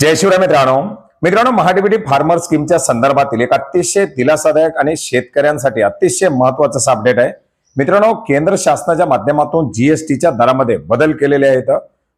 जय शिवराय मित्रांनो. मित्रांनो महाडीबीटी फार्मर स्कीमच्या संदर्भातील एक अतिशय दिलासादायक आणि शेतकऱ्यांसाठी अतिशय महत्वाचं असं अपडेट आहे. मित्रांनो केंद्र शासनाच्या माध्यमातून जीएसटीच्या दरामध्ये बदल केलेले आहेत.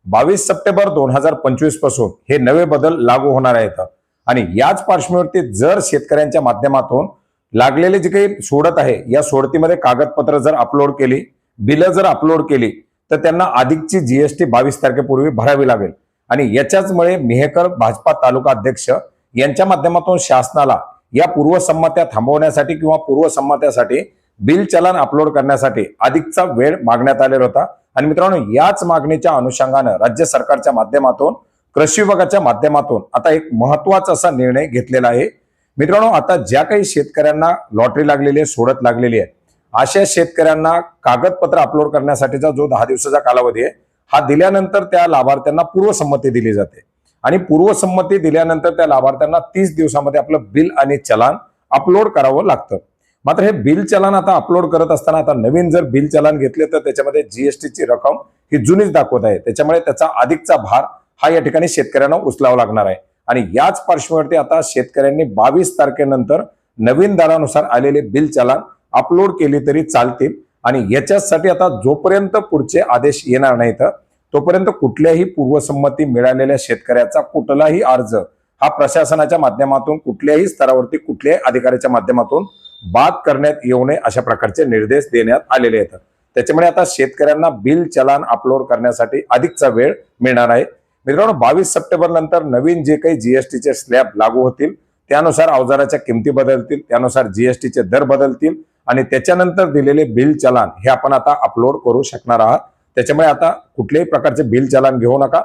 बावीस सप्टेंबर दोन हजार पंचवीसपासून हे नवे बदल लागू होणार आहेत. आणि याच पार्श्वभूमीवरती जर शेतकऱ्यांच्या माध्यमातून लागलेले जे काही सोडत आहे या सोडतीमध्ये कागदपत्र जर अपलोड केली बिलं जर अपलोड केली तर त्यांना अधिकची जीएसटी बावीस तारखेपूर्वी भरावी लागेल. आणि याच्याचमुळे मेहकर भाजपा तालुका अध्यक्ष यांच्या माध्यमातून शासनाला या पूर्वसंमत्या थांबवण्यासाठी किंवा पूर्वसंमत्यासाठी बिल चलन अपलोड करण्यासाठी अधिकचा वेळ मागण्यात आलेला होता. आणि मित्रांनो याच मागणीच्या अनुषंगानं राज्य सरकारच्या माध्यमातून कृषी विभागाच्या माध्यमातून आता एक महत्त्वाचा असा निर्णय घेतलेला आहे. मित्रांनो आता ज्या काही शेतकऱ्यांना लॉटरी लागलेली आहे सोडत लागलेली आहे अशा शेतकऱ्यांना कागदपत्र अपलोड करण्यासाठीचा जो दहा दिवसाचा कालावधी आहे हा दिल्यानंतर त्या लाभार्थ्यांना पूर्वसंमती दिली जाते. आणि पूर्वसंमती दिल्यानंतर त्या लाभार्थ्यांना तीस दिवसामध्ये आपलं बिल आणि चलान अपलोड करावं लागतं. मात्र हे बिल चलान आता अपलोड करत असताना आता नवीन जर बिल चलान घेतले तर त्याच्यामध्ये जीएसटीची रक्कम ही जुनीच दाखवत आहे. त्याच्यामुळे त्याचा अधिकचा भार हा या ठिकाणी शेतकऱ्यांना उचलावा लागणार आहे. आणि याच पार्श्वभूमीवरती आता शेतकऱ्यांनी बावीस तारखेनंतर नवीन दरानुसार आलेले बिल चलान अपलोड केली तरी चालतील. आणि याच्यासाठी आता जोपर्यंत पुढचे आदेश येणार नाहीत तोपर्यंत कुठल्याही पूर्वसंमती मिळालेल्या शेतकऱ्याचा कुठलाही अर्ज हा प्रशासनाच्या माध्यमातून कुठल्याही स्तरावरती कुठल्याही अधिकाऱ्याच्या माध्यमातून बाद करण्यात येऊ नये अशा प्रकारचे निर्देश देण्यात आलेले आहेत. त्याच्यामुळे आता शेतकऱ्यांना बिल चलान अपलोड करण्यासाठी अधिकचा वेळ मिळणार आहे. मित्रांनो बावीस सप्टेंबर नंतर नवीन जे काही जीएसटीचे स्लॅब लागू होतील त्यानुसार अवजाराच्या किमती बदलतील त्यानुसार जीएसटीचे दर बदलतील आणि त्याच्यानंतर दिलेले बिल चलान हे आपण आता अपलोड करू शकणार आहात. त्याच्यामुळे आता कुठल्याही प्रकारचे बिल चलान घेऊ नका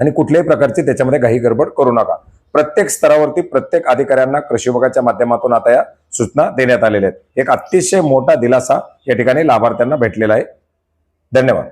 आणि कुठल्याही प्रकारची त्याच्यामध्ये घाई गडबड करू नका. प्रत्येक स्तरावरती प्रत्येक अधिकाऱ्यांना कृषी विभागाच्या माध्यमातून आता या सूचना देण्यात आलेल्या आहेत. एक अतिशय मोठा दिलासा या ठिकाणी लाभार्थ्यांना भेटलेला आहे. धन्यवाद.